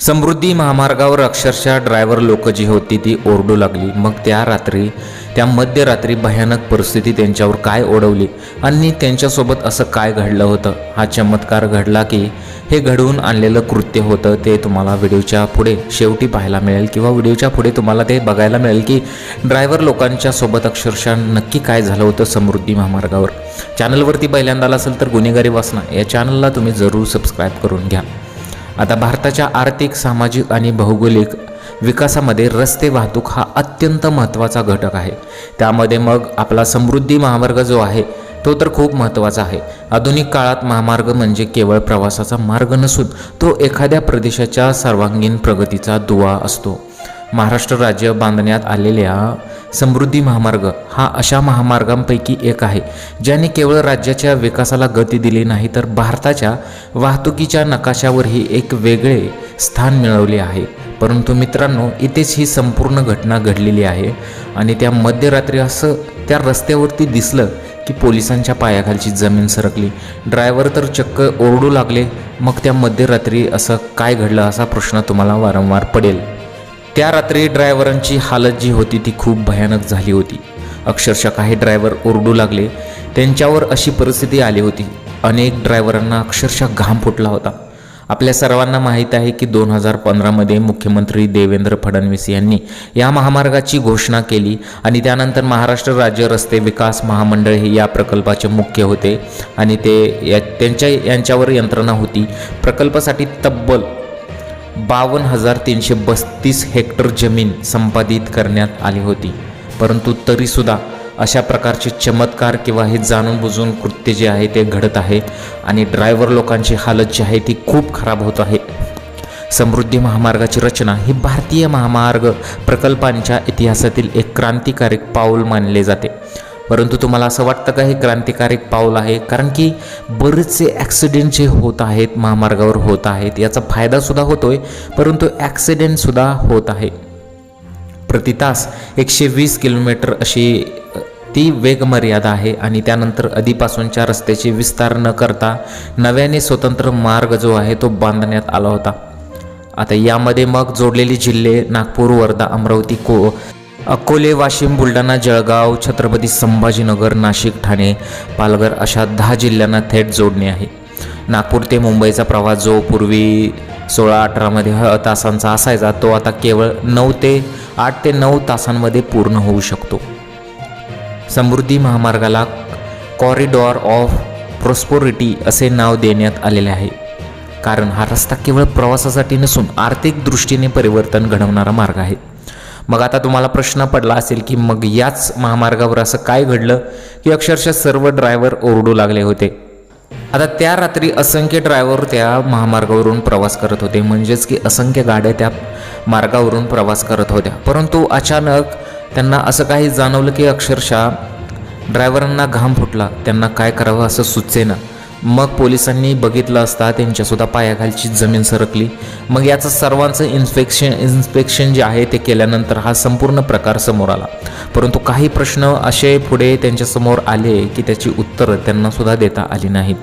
समृद्धी महामार्गावर अक्षरशः ड्रायव्हर लोक जी होती ती ओरडू लागली. मग त्या रात्री त्या मध्यरात्री भयानक परिस्थिती त्यांच्यावर काय ओढवली? आणि त्यांच्यासोबत असं काय घडलं होतं? हा चमत्कार घडला की हे घडवून आणलेलं कृत्य होतं ते तुम्हाला व्हिडिओच्या पुढे शेवटी पाहायला मिळेल. किंवा व्हिडिओच्या पुढे तुम्हाला ते बघायला मिळेल की ड्रायव्हर लोकांच्या सोबत अक्षरशः नक्की काय झालं होतं समृद्धी महामार्गावर. चॅनलवरती पहिल्यांदा आला असेल तर गुन्हेगारी वासना. या चॅनलला तुम्ही जरूर सबस्क्राईब करून घ्या. आता भारताच्या आर्थिक सामाजिक आणि भौगोलिक विकासामध्ये रस्ते वाहतूक हा अत्यंत महत्त्वाचा घटक आहे. त्यामध्ये मग आपला समृद्धी महामार्ग जो आहे तो तर खूप महत्त्वाचा आहे. आधुनिक काळात महामार्ग म्हणजे केवळ प्रवासाचा मार्ग नसून तो एखाद्या प्रदेशाच्या सर्वांगीण प्रगतीचा दुवा असतो. महाराष्ट्र राज्य बांधण्यात आलेल्या समृद्धी महामार्ग हा अशा महामार्गांपैकी एक आहे ज्याने केवळ राज्याच्या विकासाला गती दिली नाही तर भारताच्या वाहतुकीच्या नकाशावरही एक वेगळे स्थान मिळवले आहे. परंतु मित्रांनो इथेच ही संपूर्ण घटना घडलेली आहे आणि त्या मध्यरात्री असं त्या रस्त्यावरती दिसलं की पोलिसांच्या पायाखालची जमीन सरकली. ड्रायव्हर तर चक्क ओरडू लागले मग त्या मध्यरात्री असं काय घडलं असा प्रश्न तुम्हाला वारंवार पडेल. त्या रात्री ड्रायव्हरांची हालत जी होती ती खूप भयानक झाली होती. अक्षरशः काही ड्रायव्हर ओरडू लागले. त्यांच्यावर अशी परिस्थिती आली होती. अनेक ड्रायव्हरांना अक्षरशः घाम फुटला होता. आपल्या सर्वांना माहीत आहे की दोन हजार पंधरामध्ये मुख्यमंत्री देवेंद्र फडणवीस यांनी या महामार्गाची घोषणा केली आणि त्यानंतर महाराष्ट्र राज्य रस्ते विकास महामंडळ हे या प्रकल्पाचे मुख्य होते आणि ते या त्यांच्या यांच्यावर यंत्रणा होती. प्रकल्पासाठी तब्बल बावन्न हजार तीनशे बस्तीस हेक्टर जमीन संपादित करण्यात आली होती. परंतु तरीसुद्धा अशा प्रकारचे चमत्कार किंवा हे जाणून बुजून कृत्य जे आहे ते घडत आहे आणि ड्रायव्हर लोकांची हालत जी आहे ती खूप खराब होत आहे. समृद्धी महामार्गाची रचना ही भारतीय महामार्ग प्रकल्पांच्या इतिहासातील एक क्रांतिकारक पाऊल मानले जाते. परंतु तुम्हाला असं वाटतं का हे क्रांतिकारक पाऊल आहे? कारण की बरेचसे ॲक्सिडेंट जे होत आहेत महामार्गावर होत आहेत याचा फायदासुद्धा होतो आहे परंतु ॲक्सिडेंटसुद्धा होत आहे. प्रति तास एकशे वीस किलोमीटर अशी ती वेगमर्यादा आहे आणि त्यानंतर आधीपासूनच्या रस्त्याचे विस्तार न करता नव्याने स्वतंत्र मार्ग जो आहे तो बांधण्यात आला होता. आता यामध्ये मग जोडलेले जिल्हे नागपूर वर्धा अमरावती को अकोले वाशिम बुलढाणा जळगाव छत्रपती संभाजीनगर नाशिक ठाणे पालघर अशा दहा जिल्ह्यांना थेट जोडणे आहे. नागपूर ते मुंबईचा प्रवास जो पूर्वी सोळा अठरामध्ये ह तासांचा असायचा तो आता केवळ नऊ ते आठ ते नऊ तासांमध्ये पूर्ण होऊ शकतो. समृद्धी महामार्गाला कॉरिडॉर ऑफ प्रॉस्पोरिटी असे नाव देण्यात आलेले आहे. कारण हा रस्ता केवळ प्रवासासाठी नसून आर्थिक दृष्टीने परिवर्तन घडवणारा मार्ग आहे. मग आता तुम्हाला प्रश्न पडला असेल की मग याच महामार्गावर असं काय घडलं? की अक्षरशः सर्व ड्रायव्हर ओरडू लागले होते. आता त्या रात्री असंख्य ड्रायव्हर त्या महामार्गावरून प्रवास करत होते. म्हणजेच की असंख्य गाड्या त्या मार्गावरून प्रवास करत होत्या. परंतु अचानक त्यांना असं काही जाणवलं की अक्षरशः ड्रायव्हरांना घाम फुटला. त्यांना काय करावं असं सुचेना. मग पोलिसांनी बघितलं असता त्यांच्यासुद्धा पायाखालची जमीन सरकली. मग याचं सर्वांचं इन्स्पेक्शन इन्स्पेक्शन जे आहे ते केल्यानंतर हा संपूर्ण प्रकार समोर आला. परंतु काही प्रश्न असे पुढे त्यांच्यासमोर आले की त्याची उत्तरं त्यांनासुद्धा देता आली नाहीत.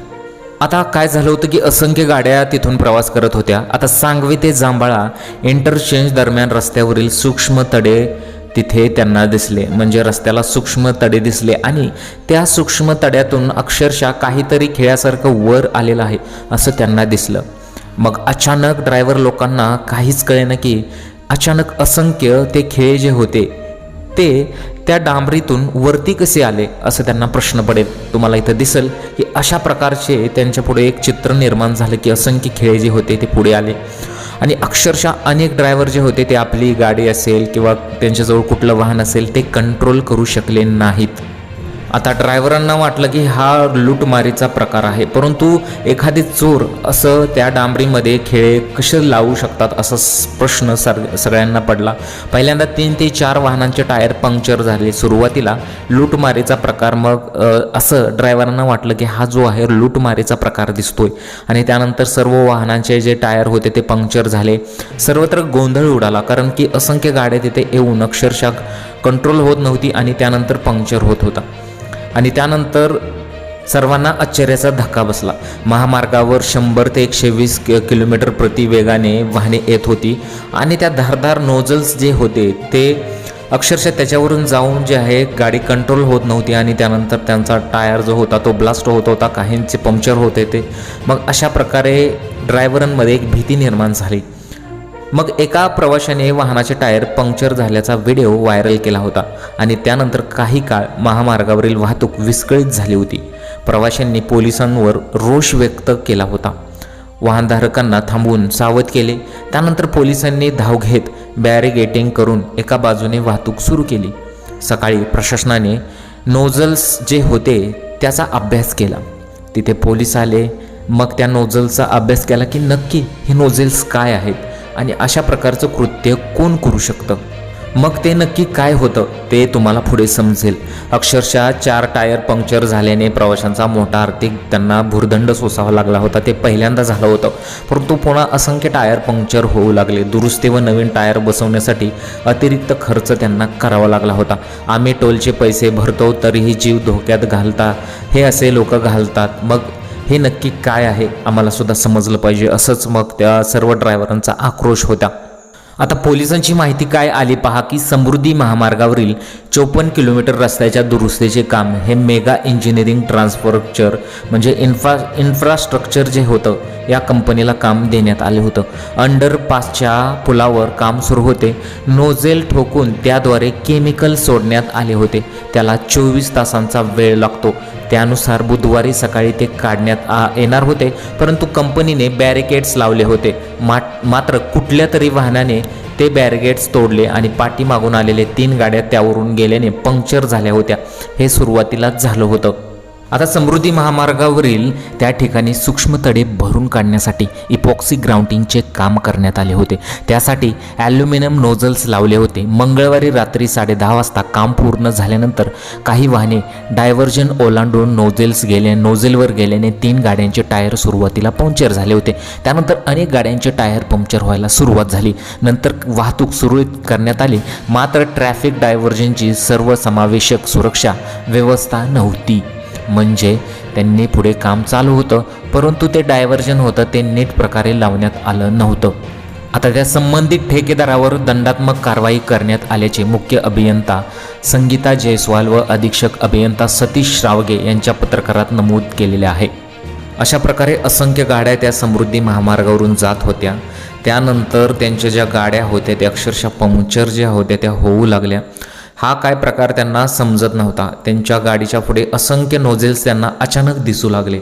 आता काय झालं होतं की असंख्य गाड्या तिथून प्रवास करत होत्या. आता सांगवी ते जांभाळा इंटरचेंज दरम्यान रस्त्यावरील सूक्ष्म तडे तिथे त्यांना दिसले. म्हणजे रस्त्याला सूक्ष्म तडे दिसले आणि त्या सूक्ष्म तड्यातून अक्षरशः काहीतरी खेळासारखं वर आलेलं आहे असं त्यांना दिसलं. मग अचानक ड्रायव्हर लोकांना काहीच कळेना की अचानक असंख्य ते खेळ जे होते ते त्या डांबरीतून वरती कसे आले असं त्यांना प्रश्न पडेल. तुम्हाला इथं दिसेल की अशा प्रकारचे त्यांच्या पुढे एक चित्र निर्माण झालं की असंख्य खेळ जे होते ते पुढे आले. आणि अक्षरशः अनेक ड्रायव्हर जे होते ते आपली गाडी असेल किंवा त्यांच्याजवळ कुठलं वाहन असेल ते कंट्रोल करू शकले नाहीत. आता ड्रायव्हरांना वाटलं की हा लूटमारीचा प्रकार आहे परंतु एखादे चोर असं त्या डांबरीमध्ये खेळे कसे लावू शकतात असा प्रश्न सर सगळ्यांना पडला. पहिल्यांदा तीन ते चार वाहनांचे टायर पंक्चर झाले सुरुवातीला. लूटमारीचा प्रकार मग असं ड्रायव्हरांना वाटलं की हा जो आहे लूटमारीचा प्रकार दिसतोय. आणि त्यानंतर सर्व वाहनांचे जे टायर होते ते पंक्चर झाले. सर्वत्र गोंधळ उडाला कारण की असंख्य गाड्या तिथे येऊन अक्षरशः कंट्रोल होत नव्हती आणि त्यानंतर पंक्चर होत होता. आणि त्यानंतर सर्वांना आश्चर्याचा धक्का बसला. महामार्गावर शंभर ते एकशे वीस किलोमीटर प्रति वेगाने वाहने येत होती आणि त्या धारदार नोझल्स जे होते ते अक्षरशः त्याच्यावरून जाऊन जे आहे गाडी कंट्रोल होत नव्हती आणि त्यानंतर त्यांचा टायर जो होता तो ब्लास्ट होत होता काहींचे पंक्चर होते ते मग अशा प्रकारे ड्रायव्हरांमध्ये एक भीती निर्माण झाली. मग एका प्रवाशाने वाहनाचे टायर पंक्चर झाल्याचा व्हिडिओ व्हायरल केला होता आणि त्यानंतर काही काळ महामार्गावरील वाहतूक विस्कळीत झाली होती. प्रवाशांनी पोलिसांवर रोष व्यक्त केला होता. वाहनधारकांना थांबवून सावध केले. त्यानंतर पोलिसांनी धाव घेत बॅरिगेटिंग करून एका बाजूने वाहतूक सुरू केली. सकाळी प्रशासनाने नोझल्स जे होते त्याचा अभ्यास केला. तिथे पोलीस आले. मग त्या नोझल्सचा अभ्यास केला की नक्की हे नोझल्स काय आहेत? आणि अशा प्रकारचं कृत्य कोण करू शकतं? मग ते नक्की काय होतं ते तुम्हाला पुढे समजेल. अक्षरशः चार टायर पंक्चर झाल्याने प्रवाशांचा मोठा आर्थिक त्यांना भुर्दंड सोसावा लागला होता ते पहिल्यांदा झालं होतं. परंतु पुन्हा असंख्य टायर पंक्चर होऊ लागले. दुरुस्ती व नवीन टायर बसवण्यासाठी अतिरिक्त खर्च त्यांना करावा लागला होता. आम्ही टोलचे पैसे भरतो तरीही जीव धोक्यात घालता. हे असे लोक घालतात. मग हे नक्की काय आहे? आम्हाला सुद्धा समजलं पाहिजे. असंच मग त्या सर्व ड्रायव्हरांचा आक्रोश होता. आता पोलिसांची माहिती काय आली पहा की समृद्धी महामार्गावरील चोपन्न किलोमीटर रस्त्याच्या दुरुस्तीचे काम हे मेगा इंजिनिअरिंग ट्रान्सफॉर्चर म्हणजे इन्फ्रा इन्फ्रास्ट्रक्चर जे होतं या कंपनीला काम देण्यात आले होतं. अंडरपासच्या पुलावर काम सुरू होते. नोझेल ठोकून त्याद्वारे केमिकल सोडण्यात आले होते. त्याला चोवीस तासांचा वेळ लागतो. त्यानुसार बुधवारी सकाळी ते काढण्यात आ येणार होते परंतु कंपनीने बॅरिकेड्स लावले होते. मा मात्र कुठल्या तरी वाहनाने ते बॅरिगेड्स तोडले आणि पाठीमागून आलेले तीन गाड्या त्यावरून गेल्याने पंक्चर झाल्या होत्या. हे सुरुवातीलाच झालं होतं. आता समृद्धी महामार्गावरील त्या ठिकाणी सूक्ष्म तडे भरून काढण्यासाठी इपॉक्सी ग्राउंडिंगचे काम करण्यात आले होते. त्यासाठी ॲल्युमिनियम नोझल्स लावले होते. मंगळवारी रात्री साडेदहा वाजता काम पूर्ण झाल्यानंतर काही वाहने डायव्हर्जन ओलांडून नोझेल्स गेले नोझेलवर गेल्याने तीन गाड्यांचे टायर सुरुवातीला पंक्चर झाले होते. त्यानंतर अनेक गाड्यांचे टायर पंक्चर व्हायला सुरुवात झाली. नंतर वाहतूक सुरळीत करण्यात आली. मात्र ट्रॅफिक डायव्हर्जनची सर्वसमावेशक सुरक्षा व्यवस्था नव्हती. म्हणजे त्यांनी पुढे काम चालू होतं परंतु ते डायव्हर्जन होतं ते नीट प्रकारे लावण्यात आलं नव्हतं. आता त्या संबंधित ठेकेदारावर दंडात्मक कारवाई करण्यात आल्याचे मुख्य अभियंता संगीता जयस्वाल व अधीक्षक अभियंता सतीश श्रावगे यांच्या पत्रकारात नमूद केलेले आहे. अशा प्रकारे असंख्य गाड्या त्या समृद्धी महामार्गावरून जात होत्या. त्यानंतर त्यांच्या ज्या गाड्या होत्या त्या अक्षरशः पंक्चर ज्या होत्या त्या होऊ लागल्या. हा काय प्रकार त्यांना समजत नव्हता. त्यांच्या गाडीच्या पुढे असंख्य नोझेल्स त्यांना अचानक दिसू लागले.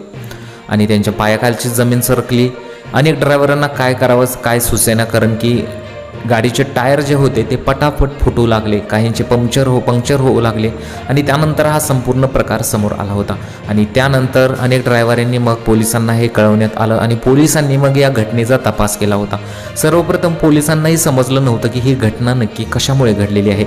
आणि त्यांच्या पायाखालची जमीन सरकली. अनेक ड्रायव्हरांना काय करावं काय सुचेना कारण की गाडीचे टायर जे होते ते पटापट फुटू लागले. काहींचे पंक्चर हो पंक्चर होऊ लागले. आणि त्यानंतर हा संपूर्ण प्रकार समोर आला होता. आणि त्यानंतर अनेक ड्रायव्हरांनी मग पोलिसांना हे कळवण्यात आलं आणि पोलिसांनी मग या घटनेचा तपास केला होता. सर्वप्रथम पोलिसांनाही समजलं नव्हतं की ही घटना नक्की कशामुळे घडलेली आहे.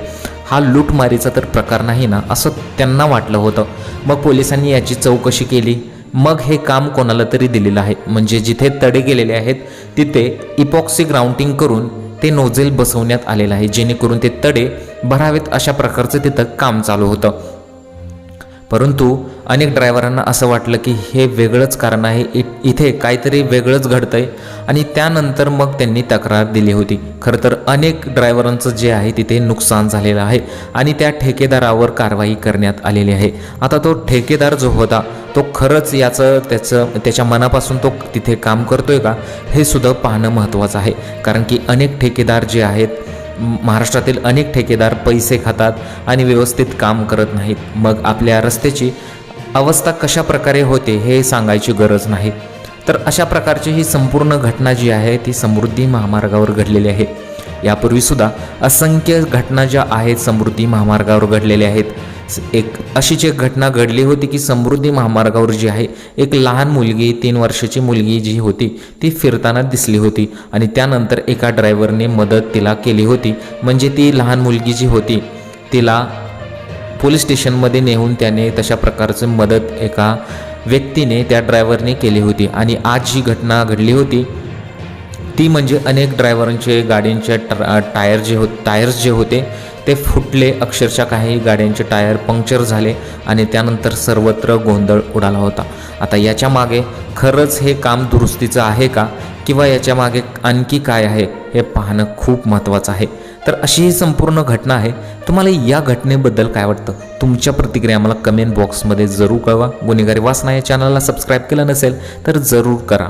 हा लूटमारीचा तर प्रकार नाही ना असं त्यांना वाटलं होतं. मग पोलिसांनी याची चौकशी केली. मग हे काम कोणाला तरी दिलेलं आहे. म्हणजे जिथे तडे गेलेले आहेत तिथे इपॉक्सी ग्राउंटिंग करून ते नोझेल बसवण्यात आलेलं आहे. जेणेकरून ते तडे भरावेत अशा प्रकारचं तिथं काम चालू होतं. परंतु अनेक ड्रायव्हरांना असं वाटलं की हे वेगळंच कारण आहे इ इथे काहीतरी वेगळंच घडतं आहे आणि त्यानंतर मग त्यांनी तक्रार दिली होती. खरं तर अनेक ड्रायव्हरांचं जे आहे तिथे नुकसान झालेलं आहे आणि त्या ठेकेदारावर कारवाई करण्यात आलेली आहे. आता तो ठेकेदार जो होता तो खरंच याचं त्याचं त्याच्या मनापासून तो तिथे काम करतोय का हे सुद्धा पाहणं महत्त्वाचं आहे. कारण की अनेक ठेकेदार जे आहेत महाराष्ट्रातील अनेक ठेकेदार पैसे खातात आणि व्यवस्थित काम करत नाहीत. मग आपल्या रस्त्याची अवस्था कशा प्रकारे होते हे सांगायची गरज नाही. तर अशा प्रकारची ही संपूर्ण घटना जी आहे ती समृद्धी महामार्गावर घडलेली आहे. यापूर्वीसुद्धा असंख्य घटना ज्या आहेत समृद्धी महामार्गावर घडलेल्या आहेत. एक अशीच एक घटना घडली होती की समृद्धी महामार्गावर जी आहे एक लहान मुलगी तीन वर्षाची मुलगी जी होती ती फिरताना दिसली होती आणि त्यानंतर एका ड्रायव्हरने मदत तिला केली होती. म्हणजे ती लहान मुलगी जी होती तिला पोलीस स्टेशनमध्ये नेऊन त्याने तशा प्रकारची मदत एका व्यक्तीने त्या ड्रायव्हरने केली होती. आणि आज जी घटना घडली होती ती म्हणजे अनेक ड्रायव्हरांचे गाडींचे टायर जे हो टायर्स जे होते ते फुटले. अक्षरशः काही गाड्यांचे टायर पंक्चर झाले आणि त्यानंतर सर्वत्र गोंधळ उडाला होता. आता याच्या मागे खरंच हे काम दुरुस्तीचं आहे का? किंवा याच्या मागे आणखी काय आहे? हे पाहणं खूप महत्त्वाचं आहे. तर अशी ही संपूर्ण घटना आहे. तुम्हाला या घटनेबद्दल काय वाटतं? तुमच्या प्रतिक्रिया मला कमेंट बॉक्समध्ये जरूर कळवा. गुन्हेगारी वासना या चॅनलला सबस्क्राईब केलं नसेल तर जरूर करा.